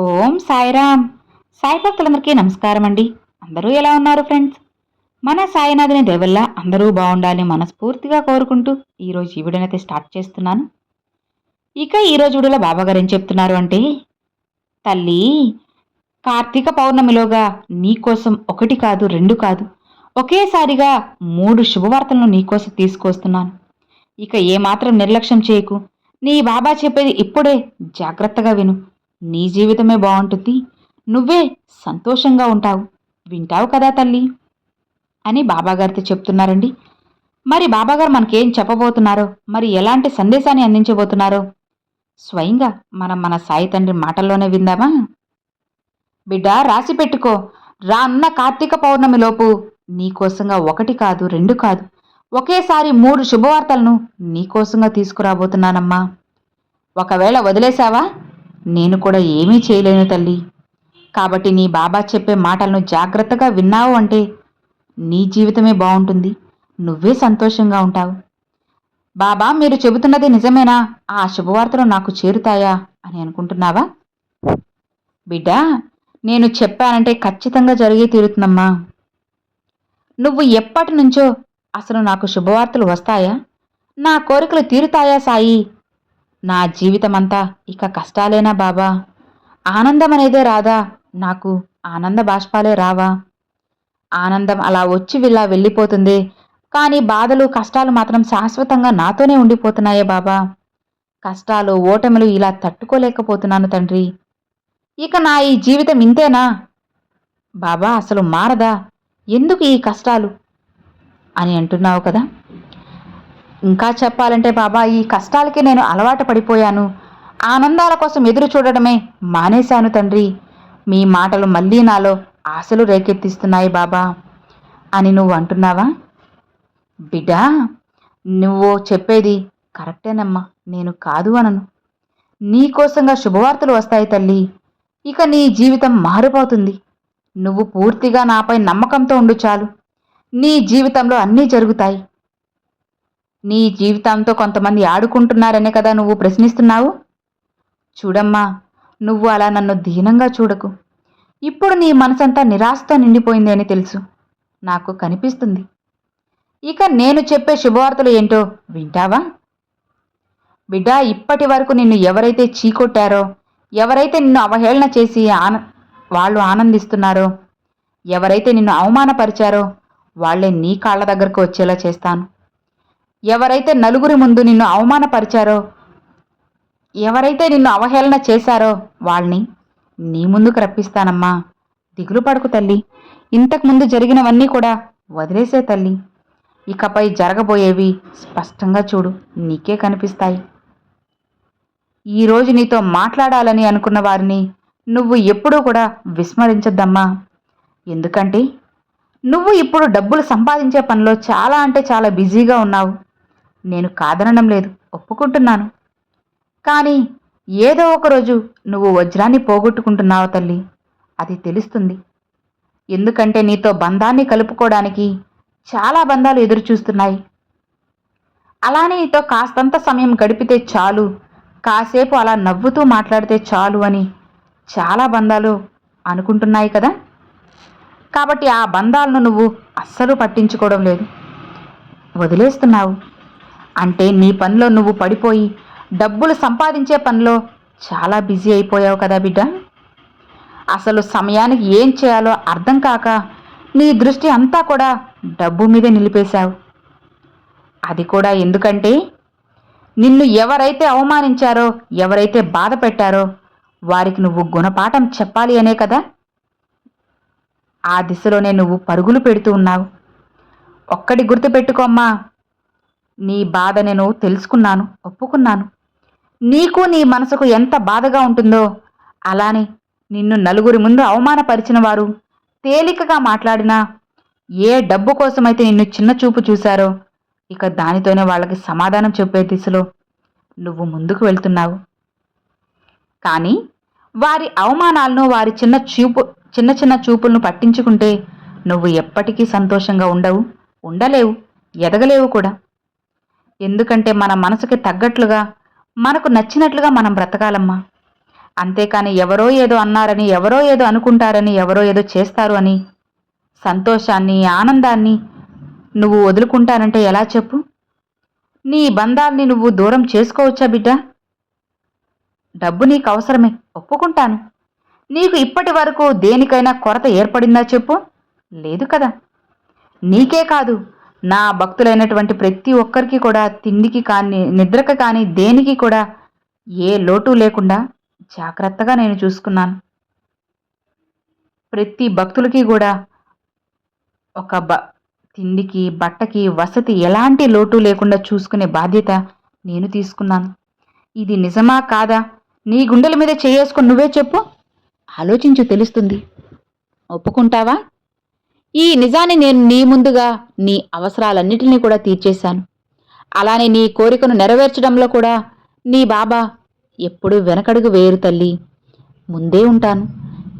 ఓం సాయిరామ్. సాయి భక్తులందరికీ నమస్కారం అండి అందరూ ఎలా ఉన్నారు ఫ్రెండ్స్? మన సాయినాథుని దేవల్ల అందరూ బాగుండాలని మనస్ఫూర్తిగా కోరుకుంటూ ఈరోజు ఈ వీడియోనైతే స్టార్ట్ చేస్తున్నాను. ఇక ఈరోజు వీడియోలో బాబాగారు ఏం చెప్తున్నారు అంటే తల్లి కార్తీక పౌర్ణమిలోగా నీకోసం ఒకటి కాదు రెండు కాదు ఒకేసారిగా మూడు శుభవార్తలను నీకోసం తీసుకొస్తున్నాను. ఇక ఏమాత్రం నిర్లక్ష్యం చేయకు. నీ బాబా చెప్పేది ఇప్పుడే జాగ్రత్తగా విను. నీ జీవితమే బాగుంటుంది. నువ్వే సంతోషంగా ఉంటావు. వింటావు కదా తల్లి? అని బాబాగారితో చెప్తున్నారండి. మరి బాబాగారు మనకేం చెప్పబోతున్నారో మరి ఎలాంటి సందేశాన్ని అందించబోతున్నారో? స్వయంగా మనం మన సాయి తండ్రి మాటల్లోనే విందామా? బిడ్డ రాసి పెట్టుకో. రా అన్న కార్తీక పౌర్ణమిలోపు నీకోసంగా ఒకటి కాదు రెండు కాదు. ఒకేసారి మూడు శుభవార్తలను నీకోసంగా తీసుకురాబోతున్నానమ్మా. ఒకవేళ వదిలేశావా నేను కూడా ఏమీ చేయలేను తల్లి. కాబట్టి నీ బాబా చెప్పే మాటలను జాగ్రత్తగా విన్నావు అంటే నీ జీవితమే బాగుంటుంది. నువ్వే సంతోషంగా ఉంటావు. బాబా మీరు చెబుతున్నది నిజమేనా? ఆ శుభవార్తలు నాకు చేరుతాయా అని అనుకుంటున్నావా? బిడ్డ నేను చెప్పానంటే ఖచ్చితంగా జరిగే తీరుతుందమ్మా. నువ్వు ఎప్పటి నుంచో అసలు నాకు శుభవార్తలు వస్తాయా? నా కోరికలు తీరుతాయా సాయి? నా జీవితమంతా ఇక కష్టాలేనా బాబా? ఆనందం అనేదే రాదా నాకు ఆనంద బాష్పాలే రావా. ఆనందం అలా వచ్చి విలా వెళ్ళిపోతుంది కానీ బాధలు కష్టాలు మాత్రం శాశ్వతంగా నాతోనే ఉండిపోతున్నాయే బాబా. కష్టాలు ఓటములు ఇలా తట్టుకోలేకపోతున్నాను తండ్రి. ఇక నా ఈ జీవితం ఇంతేనా? బాబా అసలు మారదా? ఎందుకు ఈ కష్టాలు? అని అంటున్నావు కదా? ఇంకా చెప్పాలంటే బాబా ఈ కష్టాలకి నేను అలవాటు పడిపోయాను. ఆనందాల కోసం ఎదురు చూడడమే మానేశాను తండ్రి. మీ మాటలు మళ్ళీ నాలో ఆశలు రేకెత్తిస్తున్నాయి బాబా అని నువ్వు అంటున్నావా? బిడ్డా నువ్వు చెప్పేది కరెక్టేనమ్మా నేను కాదు అనను. నీకోసంగా శుభవార్తలు వస్తాయి తల్లి. ఇక నీ జీవితం మారిపోతుంది. నువ్వు పూర్తిగా నాపై నమ్మకంతో ఉండు చాలు. నీ జీవితంలో అన్నీ జరుగుతాయి. నీ జీవితంతో కొంతమంది ఆడుకుంటున్నారనే కదా నువ్వు ప్రశ్నిస్తున్నావు? చూడమ్మా నువ్వు అలా నన్ను దీనంగా చూడకు. ఇప్పుడు నీ మనసంతా నిరాశతో నిండిపోయింది అని తెలుసు. నాకు కనిపిస్తుంది. ఇక నేను చెప్పే శుభవార్తలు ఏంటో వింటావా? బిడ్డా ఇప్పటి వరకు నిన్ను ఎవరైతే చీకొట్టారో ఎవరైతే నిన్ను అవహేళన చేసి ఆన వాళ్ళు ఆనందిస్తున్నారో ఎవరైతే నిన్ను అవమానపరిచారో వాళ్ళే నీ కాళ్ళ దగ్గరకు వచ్చేలా చేస్తాను. ఎవరైతే నలుగురి ముందు నిన్ను అవమానపరిచారో ఎవరైతే నిన్ను అవహేళన చేశారో వాళ్ళని నీ ముందుకు రప్పిస్తానమ్మా. దిగులు పడుకు తల్లి. ఇంతకు ముందు జరిగినవన్నీ కూడా వదిలేసే తల్లి. ఇకపై జరగబోయేవి స్పష్టంగా చూడు నీకే కనిపిస్తాయి. ఈరోజు నీతో మాట్లాడాలని అనుకున్న వారిని నువ్వు ఎప్పుడూ కూడా విస్మరించద్దమ్మా. ఎందుకంటే నువ్వు ఇప్పుడు డబ్బులు సంపాదించే పనిలో చాలా అంటే చాలా బిజీగా ఉన్నావు. నేను కాదనడం లేదు ఒప్పుకుంటున్నాను. కానీ ఏదో ఒకరోజు నువ్వు వజ్రాన్ని పోగొట్టుకుంటున్నావు తల్లి అది తెలుస్తుంది. ఎందుకంటే నీతో బంధాన్ని కలుపుకోవడానికి చాలా బంధాలు ఎదురుచూస్తున్నాయి. అలానే నీతో కాస్తంత సమయం గడిపితే చాలు కాసేపు అలా నవ్వుతూ మాట్లాడితే చాలు అని చాలా బంధాలు అనుకుంటున్నాయి కదా? కాబట్టి ఆ బంధాలను నువ్వు అస్సలు పట్టించుకోవడం లేదు. వదిలేస్తున్నావు. అంటే నీ పనిలో నువ్వు పడిపోయి డబ్బులు సంపాదించే పనిలో చాలా బిజీ అయిపోయావు కదా బిడ్డ. అసలు సమయానికి ఏం చేయాలో అర్థం కాక నీ దృష్టి అంతా కూడా డబ్బు మీదే నిలిపేశావు. అది కూడా ఎందుకంటే నిన్ను ఎవరైతే అవమానించారో ఎవరైతే బాధ పెట్టారో వారికి నువ్వు గుణపాఠం చెప్పాలి అనే కదా. ఆ దిశలోనే నువ్వు పరుగులు పెడుతూ ఉన్నావు. ఒక్కడి గుర్తుపెట్టుకోమ్మా నీ బాధ నేను తెలుసుకున్నాను ఒప్పుకున్నాను. నీకు నీ మనసుకు ఎంత బాధగా ఉంటుందో అలానే నిన్ను నలుగురి ముందు అవమానపరిచిన వారు తేలికగా మాట్లాడినా ఏ డబ్బు కోసమైతే నిన్ను చిన్న చూపు చూశారో ఇక దానితోనే వాళ్ళకి సమాధానం చెప్పే దిశలో నువ్వు ముందుకు వెళ్తున్నావు. కానీ వారి అవమానాలను వారి చిన్న చూపు చిన్న చిన్న చూపులను పట్టించుకుంటే నువ్వు ఎప్పటికీ సంతోషంగా ఉండవు ఉండలేవు ఎదగలేవు కూడా. ఎందుకంటే మన మనసుకి తగ్గట్లుగా మనకు నచ్చినట్లుగా మనం బ్రతకాలమ్మా. అంతేకాని ఎవరో ఏదో అన్నారని ఎవరో ఏదో అనుకుంటారని ఎవరో ఏదో చేస్తారు అని సంతోషాన్ని ఆనందాన్ని నువ్వు వదులుకుంటానంటే ఎలా చెప్పు? నీ బంధాల్ని నువ్వు దూరం చేసుకోవచ్చా బిడ్డ? డబ్బు నీకు అవసరమే ఒప్పుకుంటాను. నీకు ఇప్పటి వరకు దేనికైనా కొరత ఏర్పడిందా చెప్పు? లేదు కదా. నీకే కాదు నా భక్తులైనటువంటి ప్రతి ఒక్కరికి కూడా తిండికి కానీ నిద్రకు కానీ దేనికి కూడా ఏ లోటు లేకుండా జాగ్రత్తగా నేను చూసుకున్నాను. ప్రతి భక్తులకి కూడా ఒక బ తిండికి బట్టకి వసతి ఎలాంటి లోటు లేకుండా చూసుకునే బాధ్యత నేను తీసుకున్నాను. ఇది నిజమా కాదా? నీ గుండెల మీద చేసుకొని నువ్వే చెప్పు. ఆలోచించు తెలుస్తుంది. ఒప్పుకుంటావా? ఈ నిజాన్ని నేను నీ ముందుగా నీ అవసరాలన్నిటినీ కూడా తీర్చేశాను. అలానే నీ కోరికను నెరవేర్చడంలో కూడా నీ బాబా ఎప్పుడూ వెనకడుగు వేరు తల్లి. ముందే ఉంటాను.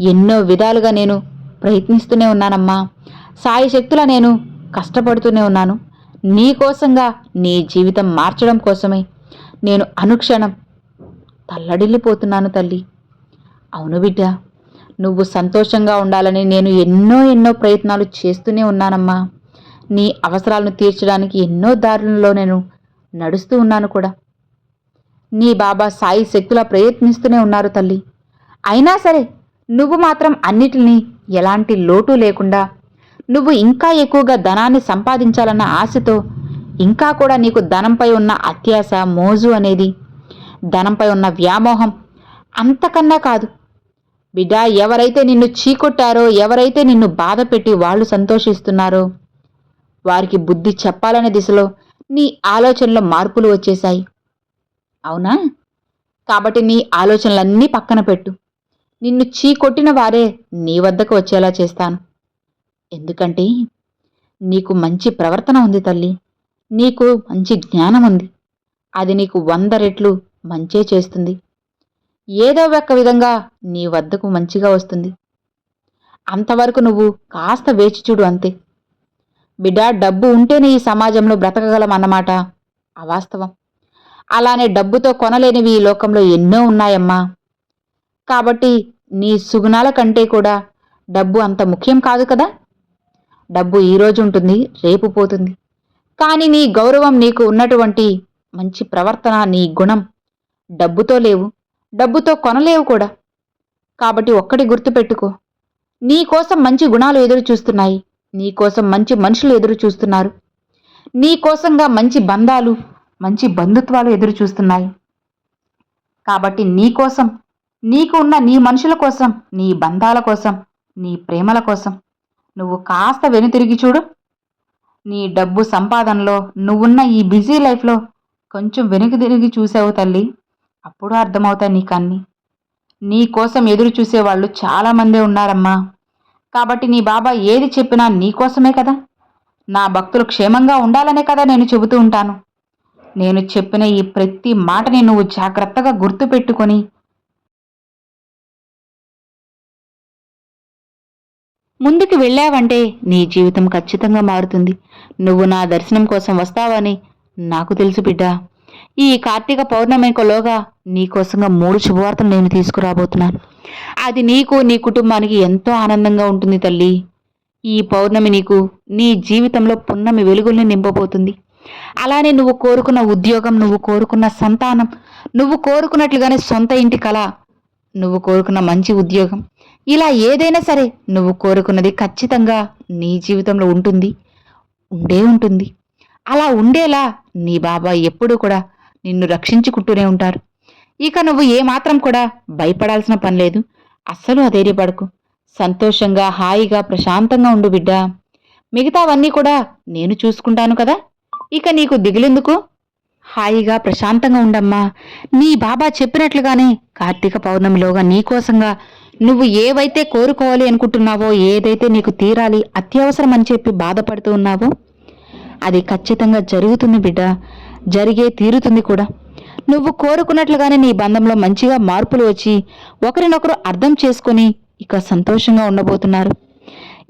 ఎన్నో విధాలుగా నేను ప్రయత్నిస్తూనే ఉన్నానమ్మా. సాయి శక్తుల నేను కష్టపడుతూనే ఉన్నాను. నీ కోసంగా నీ జీవితం మార్చడం కోసమే నేను అనుక్షణం తల్లడిల్లిపోతున్నాను తల్లి. అవును బిడ్డ నువ్వు సంతోషంగా ఉండాలని నేను ఎన్నో ఎన్నో ప్రయత్నాలు చేస్తూనే ఉన్నానమ్మా. నీ అవసరాలను తీర్చడానికి ఎన్నో దారులలో నేను నడుస్తూ ఉన్నాను కూడా. నీ బాబా సాయి శక్తులా ప్రయత్నిస్తూనే ఉన్నారు తల్లి. అయినా సరే నువ్వు మాత్రం అన్నిటినీ ఎలాంటి లోటు లేకుండా నువ్వు ఇంకా ఎక్కువగా ధనాన్ని సంపాదించాలన్న ఆశతో ఇంకా కూడా నీకు ధనంపై ఉన్న అత్యాశ మోజు అనేది ధనంపై ఉన్న వ్యామోహం అంతకన్నా కాదు బిడ్డ ఎవరైతే నిన్ను చీకొట్టారో ఎవరైతే నిన్ను బాధ పెట్టి వాళ్ళు సంతోషిస్తున్నారో వారికి బుద్ధి చెప్పాలనే దిశలో నీ ఆలోచనలో మార్పులు వచ్చేశాయి. అవునా? కాబట్టి నీ ఆలోచనలన్నీ పక్కన పెట్టు. నిన్ను చీకొట్టిన వారే నీ వద్దకు వచ్చేలా చేస్తాను. ఎందుకంటే నీకు మంచి ప్రవర్తన ఉంది తల్లి. నీకు మంచి జ్ఞానం ఉంది. అది నీకు వంద రెట్లు మంచే చేస్తుంది. ఏదో ఒక విధంగా నీ వద్దకు మంచిగా వస్తుంది. అంతవరకు నువ్వు కాస్త వేచి చూడు అంతే. బిడ్డ డబ్బు ఉంటేనే ఈ సమాజంలో బ్రతకగలం అన్నమాట. అవాస్తవం. అలానే డబ్బుతో కొనలేనివి ఈ లోకంలో ఎన్నో ఉన్నాయమ్మా. కాబట్టి నీ సుగుణాల కంటే కూడా డబ్బు అంత ముఖ్యం కాదు కదా? డబ్బు ఈరోజు ఉంటుంది రేపు పోతుంది. కానీ నీ గౌరవం నీకు ఉన్నటువంటి మంచి ప్రవర్తన నీ గుణం డబ్బుతో లేవు. డబ్బుతో కొనలేవు కూడా. కాబట్టి ఒక్కటి గుర్తుపెట్టుకో. నీ కోసం మంచి గుణాలు ఎదురు చూస్తున్నాయి. నీ కోసం మంచి మనుషులు ఎదురు చూస్తున్నారు. నీకోసంగా మంచి బంధాలు మంచి బంధుత్వాలు ఎదురు చూస్తున్నాయి. కాబట్టి నీకోసం నీకు ఉన్న నీ మనుషుల కోసం నీ బంధాల కోసం నీ ప్రేమల కోసం నువ్వు కాస్త వెనుతిరిగి చూడు. నీ డబ్బు సంపాదనలో నువ్వున్న ఈ బిజీ లైఫ్లో కొంచెం వెనుక తిరిగి చూసావు తల్లి. అప్పుడు అర్థమవుతాయి నీకన్నీ. నీ కోసం ఎదురు చూసేవాళ్ళు చాలామందే ఉన్నారమ్మా. కాబట్టి నీ బాబా ఏది చెప్పినా నీ కోసమే కదా? నా భక్తులు క్షేమంగా ఉండాలనే కదా నేను చెబుతూ ఉంటాను. నేను చెప్పిన ఈ ప్రతి మాటని నువ్వు జాగ్రత్తగా గుర్తుపెట్టుకొని ముందుకు వెళ్ళావంటే నీ జీవితం ఖచ్చితంగా మారుతుంది. నువ్వు నా దర్శనం కోసం వస్తావని నాకు తెలుసు బిడ్డ. ఈ కార్తీక పౌర్ణమికలోగా నీకోసంగా మూడు శుభవార్తలు నేను తీసుకురాబోతున్నాను. అది నీకు నీ కుటుంబానికి ఎంతో ఆనందంగా ఉంటుంది తల్లి. ఈ పౌర్ణమి నీకు నీ జీవితంలో పున్నమి వెలుగుల్ని నింపబోతుంది. అలానే నువ్వు కోరుకున్న ఉద్యోగం నువ్వు కోరుకున్న సంతానం నువ్వు కోరుకున్నట్లుగానే సొంత ఇంటి కళ నువ్వు కోరుకున్న మంచి ఉద్యోగం. ఇలా ఏదైనా సరే నువ్వు కోరుకున్నది ఖచ్చితంగా నీ జీవితంలో ఉంటుంది. ఉండే ఉంటుంది. అలా ఉండేలా నీ బాబా ఎప్పుడూ కూడా నిన్ను రక్షించుకుంటూనే ఉంటారు. ఇక నువ్వు ఏమాత్రం కూడా భయపడాల్సిన పని లేదు. అస్సలు అధైర్యపడకు. సంతోషంగా హాయిగా ప్రశాంతంగా ఉండు బిడ్డా. మిగతావన్నీ కూడా నేను చూసుకుంటాను కదా. ఇక నీకు దిగులెందుకు? హాయిగా ప్రశాంతంగా ఉండమ్మా. నీ బాబా చెప్పినట్లుగానే కార్తీక పౌర్ణమిలోగా నీకోసంగా నువ్వు ఏవైతే కోరుకోవాలి అనుకుంటున్నావో ఏదైతే నీకు తీరాలి అత్యవసరం అని చెప్పి బాధపడుతూ ఉన్నావో అది ఖచ్చితంగా జరుగుతుంది బిడ్డ. జరిగే తీరుతుంది కూడా. నువ్వు కోరుకున్నట్లుగానే నీ బంధంలో మంచిగా మార్పులు వచ్చి ఒకరినొకరు అర్థం చేసుకొని ఇక సంతోషంగా ఉండబోతున్నారు.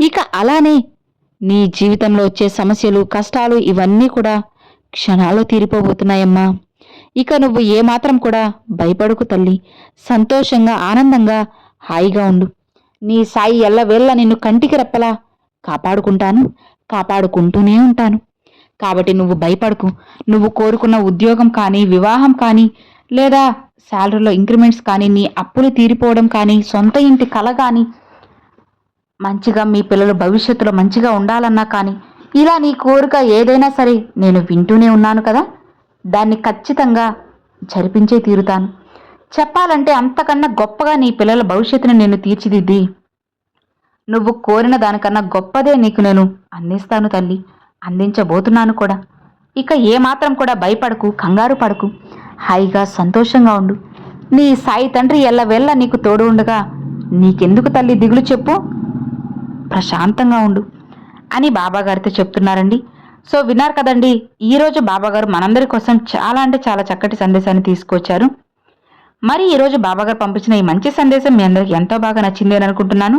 ఇక అలానే నీ జీవితంలో వచ్చే సమస్యలు కష్టాలు ఇవన్నీ కూడా క్షణాల్లో తీరిపోబోతున్నాయమ్మా. ఇక నువ్వు ఏమాత్రం కూడా భయపడుకు తల్లి. సంతోషంగా ఆనందంగా హాయిగా ఉండు. నీ సాయి ఎల్లవేళ్ళ నిన్ను కంటికి రెప్పలా కాపాడుకుంటాను కాపాడుకుంటూనే ఉంటాను. కాబట్టి నువ్వు భయపడకు. నువ్వు కోరుకున్న ఉద్యోగం కానీ వివాహం కానీ లేదా శాలరీలో ఇంక్రిమెంట్స్ కానీ నీ అప్పులు తీరిపోవడం కానీ సొంత ఇంటి కల కానీ మంచిగా మీ పిల్లలు భవిష్యత్తులో మంచిగా ఉండాలన్నా కానీ ఇలా నీ కోరిక ఏదైనా సరే నేను వింటూనే ఉన్నాను కదా? దాన్ని ఖచ్చితంగా జరిపించే తీరుతాను. చెప్పాలంటే అంతకన్నా గొప్పగా నీ పిల్లల భవిష్యత్తును నేను తీర్చిదిద్ది. నువ్వు కోరిన దానికన్నా గొప్పదే నీకు నేను అందిస్తాను తల్లి. అందించబోతున్నాను కూడా. ఇక ఏమాత్రం కూడా భయపడకు కంగారు పడకు. హాయిగా సంతోషంగా ఉండు. నీ సాయి తండ్రి ఎల్లవెల్ల నీకు తోడు ఉండగా నీకెందుకు తల్లి దిగులు చెప్పు? ప్రశాంతంగా ఉండు అని బాబాగారితో చెప్తున్నారండి. సో విన్నారు కదండి ఈరోజు బాబాగారు మనందరి కోసం చాలా అంటే చాలా చక్కటి సందేశాన్ని తీసుకొచ్చారు. మరి ఈరోజు బాబాగారు పంపించిన ఈ మంచి సందేశం మీ అందరికి ఎంతో బాగా నచ్చింది అని అనుకుంటున్నాను.